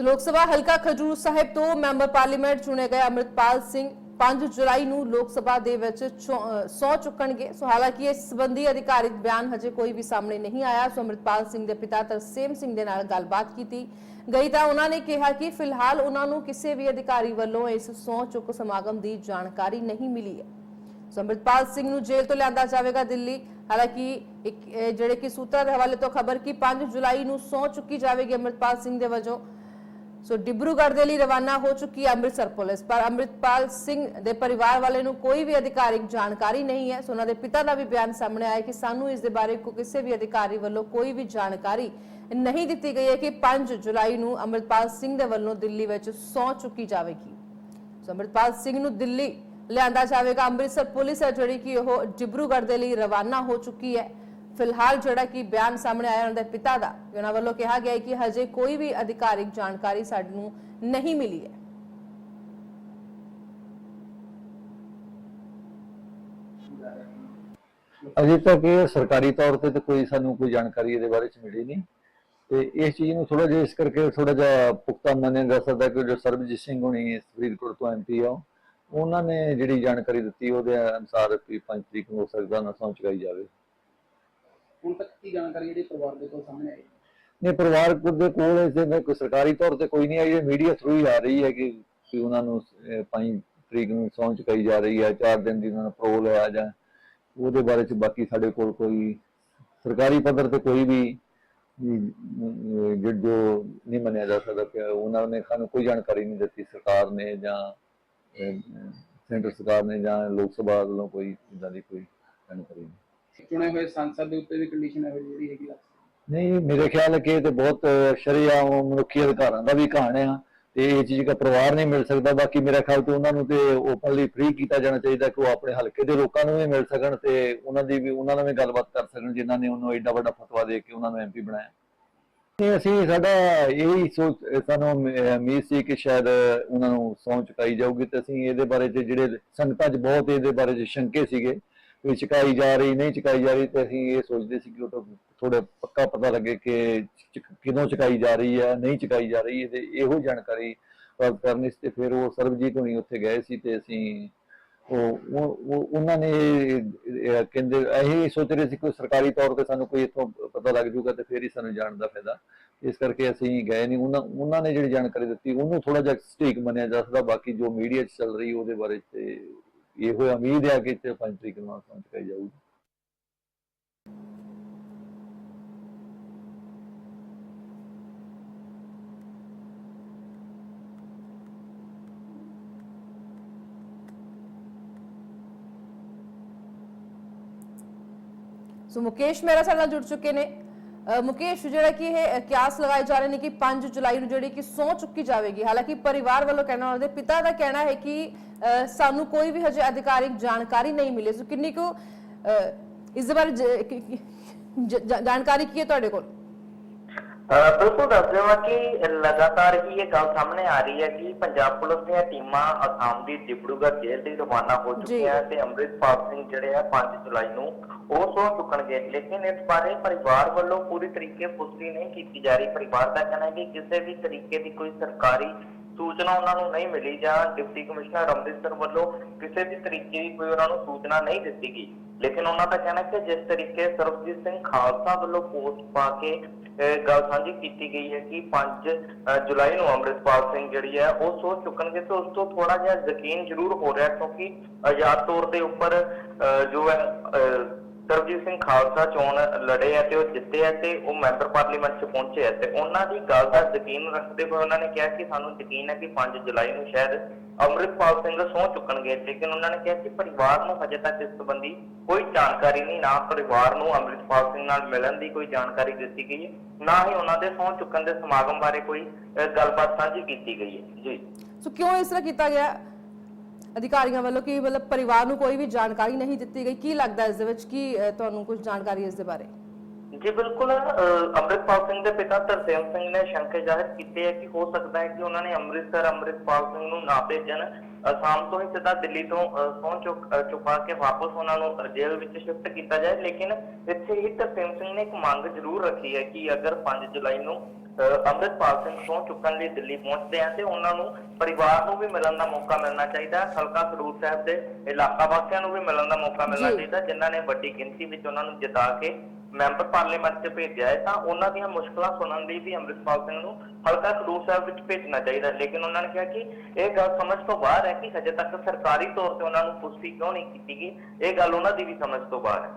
ਤੇ ਲੋਕ ਸਭਾ ਹਲਕਾ ਖਜੂਰ ਸਾਹਿਬ ਤੋਂ ਮੈਂਬਰ ਪਾਰਲੀਮੈਂਟ ਚੁਣੇ ਗਏ ਅਮਰਿਤਪਾਲ ਸਿੰਘ 5 ਜੁਲਾਈ ਨੂੰ ਲੋਕ ਸਭਾ ਦੇ ਵਿੱਚ ਸੌ ਚੁੱਕਣਗੇ। ਸੋ ਹਾਲਾਂਕਿ ਇਸ ਸੰਬੰਧੀ ਅਧਿਕਾਰਿਤ ਬਿਆਨ ਹਜੇ ਕੋਈ ਵੀ ਸਾਹਮਣੇ ਨਹੀਂ ਆਇਆ। ਸੋ ਅਮਰਿਤਪਾਲ ਸਿੰਘ ਦੇ ਪਿਤਾ ਤਰਸੇਮ ਸਿੰਘ ਦੇ ਨਾਲ ਗੱਲਬਾਤ ਕੀਤੀ ਗਈ ਤਾਂ ਉਹਨਾਂ ਨੇ ਕਿਹਾ ਕਿ ਫਿਲਹਾਲ ਉਹਨਾਂ ਨੂੰ ਕਿਸੇ ਵੀ ਅਧਿਕਾਰੀ ਵੱਲੋਂ ਇਸ ਸੌ ਚੁੱਕ ਸਮਾਗਮ ਦੀ ਜਾਣਕਾਰੀ ਨਹੀਂ ਮਿਲੀ ਹੈ। ਸੋ ਅੰਮ੍ਰਿਤਪਾਲ ਸਿੰਘ ਨੂੰ ਜੇਲ੍ਹ ਤੋਂ ਲਿਆਂਦਾ ਜਾਵੇਗਾ ਦਿੱਲੀ। ਹਾਲਾਂਕਿ ਇੱਕ ਜਿਹੜੇ ਕਿ ਸੂਤਰਾਂ ਦੇ ਹਵਾਲੇ ਤੋਂ ਖਬਰ ਕਿ 5 ਜੁਲਾਈ ਨੂੰ ਸੌ ਚੁੱਕੀ ਜਾਵੇਗੀ ਅੰਮ੍ਰਿਤਪਾਲ ਸਿੰਘ ਦੇ ਵਜੋਂ। ਸੋ ਡਿਬਰੂਗੜ੍ਹ ਦੇ ਲਈ ਰਵਾਨਾ ਹੋ ਚੁੱਕੀ ਹੈ ਅੰਮ੍ਰਿਤਸਰ ਪੁਲਿਸ, ਪਰ ਅੰਮ੍ਰਿਤਪਾਲ ਸਿੰਘ ਦੇ ਪਰਿਵਾਰ ਵਾਲੇ ਨੂੰ ਕੋਈ ਵੀ ਅਧਿਕਾਰਿਕ ਜਾਣਕਾਰੀ ਨਹੀਂ ਹੈ। ਸੋ ਉਹਨਾਂ ਦੇ ਪਿਤਾ ਦਾ ਵੀ ਬਿਆਨ ਸਾਹਮਣੇ ਆਇਆ ਕਿ ਸਾਨੂੰ ਇਸ ਦੇ ਬਾਰੇ ਕਿਸੇ ਵੀ ਅਧਿਕਾਰੀ ਵੱਲੋਂ ਕੋਈ ਵੀ ਜਾਣਕਾਰੀ ਨਹੀਂ ਦਿੱਤੀ ਗਈ ਹੈ ਕਿ 5 ਜੁਲਾਈ ਨੂੰ ਅੰਮ੍ਰਿਤਪਾਲ ਸਿੰਘ ਦੇ ਵੱਲੋਂ ਦਿੱਲੀ ਵਿੱਚ ਸੌ ਚੁੱਕੀ ਜਾਵੇਗੀ। ਸੋ ਅੰਮ੍ਰਿਤਪਾਲ ਸਿੰਘ ਨੂੰ ਦਿੱਲੀ ਲਿਆਂਦਾ ਜਾਵੇਗਾ। ਅੰਮ੍ਰਿਤਸਰ ਪੁਲਿਸ ਹੈ ਜਿਹੜੀ ਕਿ ਉਹ ਡਿਬਰੂਗੜ੍ਹ ਦੇ ਲਈ ਰਵਾਨਾ ਹੋ ਚੁੱਕੀ ਹੈ। ਫਿਲਹਾਲ ਜਿਹੜਾ ਕਿ ਬਿਆਨ ਸਾਹਮਣੇ ਆਇਆ ਉਹਨਾਂ ਦੇ ਪਿਤਾ ਦਾ ਉਹਨਾਂ ਵੱਲੋਂ ਕਿਹਾ ਗਿਆ ਹੈ ਕਿ ਹਜੇ ਕੋਈ ਵੀ ਅਧਿਕਾਰਿਕ ਜਾਣਕਾਰੀ ਸਾਨੂੰ ਨਹੀਂ ਮਿਲੀ ਹੈ। ਅਜੇ ਤੱਕ ਇਹ ਸਰਕਾਰੀ ਤੌਰ ਤੇ ਤਾਂ ਕੋਈ ਸਾਨੂੰ ਕੋਈ ਜਾਣਕਾਰੀ ਇਹਦੇ ਬਾਰੇ ਚ ਮਿਲੀ ਨਹੀਂ। ਤੇ ਇਸ ਚੀਜ਼ ਨੂੰ ਥੋੜਾ ਜਿਹਾ ਇਸ ਕਰਕੇ ਥੋੜਾ ਜਿਹਾ ਪੁਖਤਾ ਮੰਨਿਆ ਜਾ ਸਕਦਾ ਕਿ ਜੋ ਸਰਬਜੀਤ ਸਿੰਘ ਹੋਣੀ ਫਰੀਦਕੋਟ ਤੋਂ ਐਮਪੀ ਆ, ਉਹਨਾਂ ਨੇ ਜਿਹੜੀ ਜਾਣਕਾਰੀ ਦਿੱਤੀ ਉਹਦੇ ਅਨੁਸਾਰ 5 ਤਰੀਕ ਨੂੰ ਹੋ ਸਕਦਾ ਨਾ ਸਹੁੰ ਚੁਕਾਈ ਜਾਵੇ। ਹੁਣ ਤੱਕ ਕੀ ਜਾਣਕਾਰੀ ਜਿਹੜੀ ਪਰਿਵਾਰ ਦੇ ਕੋਲ ਸਾਹਮਣੇ ਆਈ? ਨਹੀਂ, ਪਰਿਵਾਰ ਦੇ ਕੋਲ ਇਸ ਦੇ ਕੋਈ ਸਰਕਾਰੀ ਤੌਰ ਤੇ ਕੋਈ ਨਹੀਂ ਆਈ, ਇਹ ਮੀਡੀਆ ਥਰੂ ਹੀ ਆ ਰਹੀ ਹੈ ਕਿ ਕਿ ਉਹਨਾਂ ਨੂੰ 5 ਤਰੀਕ ਨੂੰ ਸਹੁੰ ਚੁਕਾਈ ਜਾ ਰਹੀ ਹੈ 4 ਦਿਨ ਦੀ ਉਹਨਾਂ ਨੂੰ parole ਹੈ ਜਾਂ ਉਹਦੇ ਬਾਰੇ ਚ ਬਾਕੀ ਸਾਡੇ ਕੋਲ ਕੋਈ ਸਰਕਾਰੀ ਪੱਧਰ ਤੇ ਕੋਈ ਵੀ ਜੋ ਜੋ ਨਹੀਂ ਮੰਨਿਆ ਜਾ ਸਕਦਾ ਕਿ ਉਹਨਾਂ ਨੇ ਸਾਨੂੰ ਕੋਈ ਜਾਣਕਾਰੀ ਨਹੀਂ ਦਿੱਤੀ, ਸਰਕਾਰ ਨੇ ਜਾਂ ਸੈਂਟਰ ਸਰਕਾਰ ਨੇ ਜਾਂ ਲੋਕ ਸਭਾ ਵੱਲੋਂ ਕੋਈ ਇਦਾਂ ਦੀ ਕੋਈ ਜਾਣਕਾਰੀ ਨਹੀਂ। ਚੁਣੇ ਹੋਏ ਸੰਸਦ ਦੇ ਉੱਤੇ ਵੀ ਕੰਡੀਸ਼ਨ ਹੈ ਜਿਹੜੀ ਹੈਗੀ ਆ। ਨਹੀਂ, ਮੇਰੇ ਖਿਆਲ ਹੈ ਕਿ ਇਹ ਤੇ ਬਹੁਤ ਸ਼ਰੀਆਮ ਮਨੁੱਖੀ ਅਧਿਕਾਰਾਂ ਦਾ ਵੀ ਕਹਾਣ ਆ ਤੇ ਇਹ ਚੀਜ਼ ਦਾ ਪਰਿਵਾਰ ਨਹੀਂ ਮਿਲ ਸਕਦਾ। ਬਾਕੀ ਮੇਰਾ ਖਿਆਲ ਤੇ ਉਹਨਾਂ ਨੂੰ ਤੇ ਓਪਨਲੀ ਫ੍ਰੀ ਕੀਤਾ ਜਾਣਾ ਚਾਹੀਦਾ ਕਿ ਉਹ ਆਪਣੇ ਹਲਕੇ ਦੇ ਲੋਕਾਂ ਨੂੰ ਵੀ ਮਿਲ ਸਕਣ ਤੇ ਉਹਨਾਂ ਦੀ ਵੀ, ਉਹਨਾਂ ਨਾਲ ਵੀ ਗੱਲਬਾਤ ਕਰ ਸਕਣ, ਜਿਨ੍ਹਾਂ ਨੇ ਉਹਨੂੰ ਐਡਾ ਵੱਡਾ ਫਤਵਾ ਦੇ ਕੇ ਉਹਨਾਂ ਨੂੰ ਐਮਪੀ ਬਣਾਇਆ। ਤੇ ਅਸੀਂ ਸਾਡਾ ਇਹੀ ਸੋਚ, ਸਾਨੂੰ ਉਮੀਦ ਸੀ ਕਿ ਸ਼ਾਇਦ ਉਹਨਾਂ ਨੂੰ ਸਹੁੰ ਚੁਕਾਈ ਜਾਊਗੀ ਤੇ ਅਸੀਂ ਇਹਦੇ ਬਾਰੇ ਜਿਹੜੇ ਸੰਗਤਾਂ 'ਚ ਬਹੁਤ ਇਹਦੇ ਬਾਰੇ 'ਚ ਸ਼ੰਕੇ ਸੀਗੇ ਵੀ ਚੁਕਾਈ ਜਾ ਰਹੀ, ਨਹੀਂ ਚੁਕਾਈ ਜਾ ਰਹੀ ਤੇ ਅਸੀਂ ਇਹ ਸੋਚਦੇ ਸੀ ਕਿ ਉਹ ਥੋੜਾ ਪੱਕਾ ਪਤਾ ਲੱਗੇ ਕਿ ਕਿਦੋਂ ਚੁਕਾਈ ਜਾ ਰਹੀ ਹੈ, ਨਹੀਂ ਚੁਕਾਈ ਜਾ ਰਹੀ ਹੈ ਤੇ ਇਹੋ ਜਾਣਕਾਰੀ ਪ੍ਰਾਪਤ ਕਰਨੀ ਸੀ ਤੇ ਫਿਰ ਉਹ ਸਰਬਜੀਤ ਹੋਣੀ ਉੱਥੇ ਗਏ ਸੀ ਤੇ ਅਸੀਂ ਉਹ ਉਹਨਾਂ ਨੇ ਕਹਿੰਦੇ ਇਹ ਸੋਚ ਰਹੇ ਸੀ ਕਿ ਸਰਕਾਰੀ ਤੌਰ ਤੇ ਸਾਨੂੰ ਕੋਈ ਇੱਥੋਂ ਪਤਾ ਲੱਗ ਜੂਗਾ ਤੇ ਫਿਰ ਹੀ ਸਾਨੂੰ ਜਾਣ ਦਾ ਫਾਇਦਾ। ਇਸ ਕਰਕੇ ਅਸੀਂ ਗਏ ਨਹੀਂ। ਉਹਨਾਂ ਉਹਨਾਂ ਨੇ ਜਿਹੜੀ ਜਾਣਕਾਰੀ ਦਿੱਤੀ, ਉਹਨੂੰ ਥੋੜਾ ਜਿਹਾ ਸਟੀਕ ਮੰਨਿਆ ਜਾ ਸਕਦਾ, ਬਾਕੀ ਜੋ ਮੀਡੀਆ 'ਚ ਚੱਲ ਰਹੀ ਉਹਦੇ ਬਾਰੇ ਤੇ ਇਹੋ ਉਮੀਦ ਹੈ ਕਿ 5 ਤਰੀਕ ਨੂੰ ਪਹੁੰਚ ਕੇ ਜਾਊਗੀ। ਸੋ ਮੁਕੇਸ਼ ਮੇਰਾ ਸਾਡੇ ਨਾਲ ਜੁੜ ਚੁੱਕੇ ਨੇ। ਮੁਕੇਸ਼ ਜਿਹੜਾ ਕਿ ਇਹ ਕਿਆਸ ਲਗਾਏ ਜਾ ਰਹੇ ਨੇ ਕਿ 5 ਜੁਲਾਈ ਨੂੰ ਜਿਹੜੀ ਕਿ ਸੌ ਚੁੱਕੀ ਜਾਵੇਗੀ। ਹਾਲਾਂਕਿ ਪਰਿਵਾਰ ਵੱਲੋਂ ਕਹਿਣਾ ਉਹਨਾਂ ਦੇ ਪਿਤਾ ਦਾ ਕਹਿਣਾ ਹੈ ਕਿ ਅ, ਸਾਨੂੰ ਕੋਈ ਵੀ ਹਜੇ ਅਧਿਕਾਰਿਕ ਜਾਣਕਾਰੀ ਨਹੀਂ ਮਿਲੀ। ਸੋ ਕਿੰਨੀ ਕੁ ਅ, ਇਸ ਦੇ ਬਾਰੇ ਜਾਣਕਾਰੀ ਕੀ ਹੈ ਤੁਹਾਡੇ ਕੋਲ? ਬਿਲਕੁਲ ਦੱਸ ਦੇਵਾਂ ਕਿ ਲਗਾਤਾਰ ਹੀ ਇਹ ਗੱਲ ਸਾਹਮਣੇ ਆ ਰਹੀ ਹੈ ਕਿ ਪੰਜਾਬ ਪੁਲਿਸ ਦੀਆਂ ਟੀਮਾਂ ਅਸਾਮ ਦੀ ਡਿਬਰੂਗੜ੍ਹ ਜੇਲ੍ਹ ਲਈ ਰਵਾਨਾ ਹੋ। ਚੁੱਕੀਆਂ ਤੇ ਅੰਮ੍ਰਿਤਪਾਲ ਸਿੰਘ ਜਿਹੜੇ ਆ 5 ਜੁਲਾਈ ਨੂੰ ਉਹ ਸਹੁੰ ਚੁੱਕਣਗੇ। ਲੇਕਿਨ ਇਸ ਬਾਰੇ ਪਰਿਵਾਰ ਵੱਲੋਂ ਪੂਰੀ ਤਰੀਕੇ ਪੁਸ਼ਟੀ ਨਹੀਂ ਕੀਤੀ ਜਾ ਰਹੀ। ਪਰਿਵਾਰ ਦਾ ਕਹਿਣਾ ਹੈ ਕਿ ਕਿਸੇ ਵੀ ਤਰੀਕੇ ਦੀ ਕੋਈ ਸਰਕਾਰੀ ਸੂਚਨਾ ਉਹਨਾਂ ਨੂੰ ਨਹੀਂ ਮਿਲੀ ਜਾਂ ਡਿਪਟੀ ਕਮਿਸ਼ਨਰ ਅੰਮ੍ਰਿਤਸਰ ਵੱਲੋਂ ਕਿਸੇ ਵੀ ਤਰੀਕੇ ਦੀ ਕੋਈ ਉਹਨਾਂ ਨੂੰ ਸੂਚਨਾ ਨਹੀਂ ਦਿੱਤੀ ਗਈ। ਲੇਕਿਨ ਉਹਨਾਂ ਦਾ ਕਹਿਣਾ ਹੈ ਕਿ ਜਿਸ ਤਰੀਕੇ ਸਰਬਜੀਤ ਸਿੰਘ ਖਾਲਸਾ ਵੱਲੋਂ ਪੋਸਟ ਪਾ ਕੇ ਗੱਲ ਸਾਂਝੀ ਕੀਤੀ ਗਈ ਹੈ ਕਿ 5 ਜੁਲਾਈ ਨੂੰ ਅੰਮ੍ਰਿਤਪਾਲ ਸਿੰਘ ਜਿਹੜੀ ਹੈ ਉਹ ਸੋਚ ਚੁੱਕਣਗੇ ਤੇ ਉਸ ਤੋਂ ਥੋੜਾ ਜਿਹਾ ਯਕੀਨ ਜ਼ਰੂਰ ਹੋ ਰਿਹਾ ਕਿਉਂਕਿ ਆਜ਼ਾਦ ਤੌਰ ਦੇ ਉੱਪਰ, ਅਹ ਜੋ ਹੈ, ਅਹ ਸਰਬਜੀਤ ਸਿੰਘ ਖਾਲਸਾ ਚੋਣ ਲੜੇ ਆ ਤੇ ਉਹ ਜਿੱਤੇ ਆ ਤੇ ਉਹ ਮੈਂਬਰ ਪਾਰਲੀਮੈਂਟ 'ਚ ਪਹੁੰਚੇ ਆ ਤੇ ਉਹਨਾਂ ਦੀ ਗੱਲ ਦਾ ਯਕੀਨ ਰੱਖਦੇ ਹੋਏ ਉਹਨਾਂ ਨੇ ਕਿਹਾ ਕਿ ਸਾਨੂੰ ਯਕੀਨ ਹੈ ਕਿ 5 ਜੁਲਾਈ ਨੂੰ ਸ਼ਾਇਦ ਅੰਮ੍ਰਿਤਪਾਲ ਸਿੰਘ ਸਹੁੰ ਚੁੱਕਣਗੇ, ਲੇਕਿਨ ਉਹਨਾਂ ਨੇ ਕਿਹਾ ਕਿ ਪਰਿਵਾਰ ਨੂੰ ਹਜੇ ਤੱਕ ਇਸ ਸੰਬੰਧੀ ਕੋਈ ਜਾਣਕਾਰੀ ਨਹੀਂ, ਨਾ ਪਰਿਵਾਰ ਨੂੰ ਅੰਮ੍ਰਿਤਪਾਲ ਸਿੰਘ ਨਾਲ ਮਿਲਣ ਦੀ ਕੋਈ ਜਾਣਕਾਰੀ ਦਿੱਤੀ ਗਈ ਹੈ, ਨਾ ਹੀ ਉਹਨਾਂ ਦੇ ਸਹੁੰ ਚੁੱਕਣ ਦੇ ਸਮਾਗਮ ਬਾਰੇ ਕੋਈ ਗੱਲਬਾਤ ਸਾਂਝੀ ਕੀਤੀ ਗਈ ਹੈ। ਜੀ। ਸੋ ਕਿਉਂ ਇਸ ਤਰ੍ਹਾਂ ਕੀਤਾ ਗਿਆ? ਅਧਿਕਾਰੀਆਂ ਵੱਲੋਂ ਕਿ ਮਤਲਬ ਪਰਿਵਾਰ ਨੂੰ ਕੋਈ ਵੀ ਜਾਣਕਾਰੀ ਨਹੀਂ ਦਿੱਤੀ ਗਈ, ਕੀ ਲੱਗਦਾ ਇਸ ਦੇ ਵਿੱਚ? ਕੀ ਤੁਹਾਨੂੰ ਕੁਝ ਜਾਣਕਾਰੀ ਇਸ ਦੇ ਬਾਰੇ? ਜੀ ਬਿਲਕੁਲ ਅੰਮ੍ਰਿਤਪਾਲ ਸਿੰਘ ਦੇ ਪਿਤਾ ਤਰਸੇਮ ਸਿੰਘ ਨੇ ਸ਼ੰਕੇ ਜ਼ਾਹਿਰ ਕੀਤੇ ਹੈ ਕਿ ਹੋ ਸਕਦਾ ਹੈ ਕਿ ਉਹਨਾਂ ਨੇ ਅੰਮ੍ਰਿਤਸਰ ਅੰਮ੍ਰਿਤਪਾਲ ਸਿੰਘ ਨੂੰ ਨਾ ਭੇਜਣ। ਅਸਾਮ ਤੋਂ ਹੀ ਸਿੱਧਾ ਦਿੱਲੀ ਤੋਂ ਸਹੁੰ ਚੁੱਕ ਕੇ ਵਾਪਸ ਉਹਨਾਂ ਨੂੰ ਜੇਲ੍ਹ ਵਿੱਚ ਸ਼ਿਫਟ ਕੀਤਾ ਜਾਏ। ਲੇਕਿਨ ਇੱਥੇ ਹੀ ਤਰਸੇਮ ਸਿੰਘ ਨੇ ਇੱਕ ਮੰਗ ਜ਼ਰੂਰ ਰੱਖੀ ਹੈ ਕਿ ਅਗਰ 5 ਜੁਲਾਈ ਨੂੰ ਅੰਮ੍ਰਿਤਪਾਲ ਸਿੰਘ ਸਹੁੰ ਚੁੱਕਣ ਲਈ ਦਿੱਲੀ ਪਹੁੰਚਦੇ ਆ ਤੇ ਉਹਨਾਂ ਨੂੰ ਪਰਿਵਾਰ ਨੂੰ ਵੀ ਮਿਲਣ ਦਾ ਮੌਕਾ ਮਿਲਣਾ ਚਾਹੀਦਾ ਹਲਕਾ ਖਡੂਰ ਸਾਹਿਬ ਦੇ ਇਲਾਕਾ ਵਾਸੀਆਂ ਨੂੰ ਵੀ ਮਿਲਣ ਦਾ ਮੌਕਾ ਮਿਲਣਾ। ਚਾਹੀਦਾ ਜਿਨ੍ਹਾਂ ਨੇ ਵੱਡੀ ਗਿਣਤੀ ਵਿੱਚ ਉਹਨਾਂ ਨੂੰ ਜਿਤਾ ਕੇ ਮੈਂਬਰ ਪਾਰਲੀਮੈਂਟ 'ਚ ਭੇਜਿਆ ਹੈ, ਤਾਂ ਉਹਨਾਂ ਦੀਆਂ ਮੁਸ਼ਕਲਾਂ ਸੁਣਨ ਲਈ ਵੀ ਅੰਮ੍ਰਿਤਪਾਲ ਸਿੰਘ ਨੂੰ ਹਲਕਾ ਖਡੂਰ ਸਾਹਿਬ ਵਿੱਚ ਭੇਜਣਾ ਚਾਹੀਦਾ ਲੇਕਿਨ ਉਹਨਾਂ ਨੇ ਕਿਹਾ ਕਿ ਇਹ ਗੱਲ ਸਮਝ ਤੋਂ ਬਾਹਰ ਹੈ ਕਿ ਹਜੇ ਤੱਕ ਸਰਕਾਰੀ ਤੌਰ ਤੇ ਉਹਨਾਂ ਨੂੰ ਪੁਸ਼ਟੀ ਕਿਉਂ ਨਹੀਂ ਕੀਤੀ ਗਈ। ਇਹ ਗੱਲ ਉਹਨਾਂ ਦੀ ਵੀ ਸਮਝ ਤੋਂ ਬਾਹਰ ਹੈ।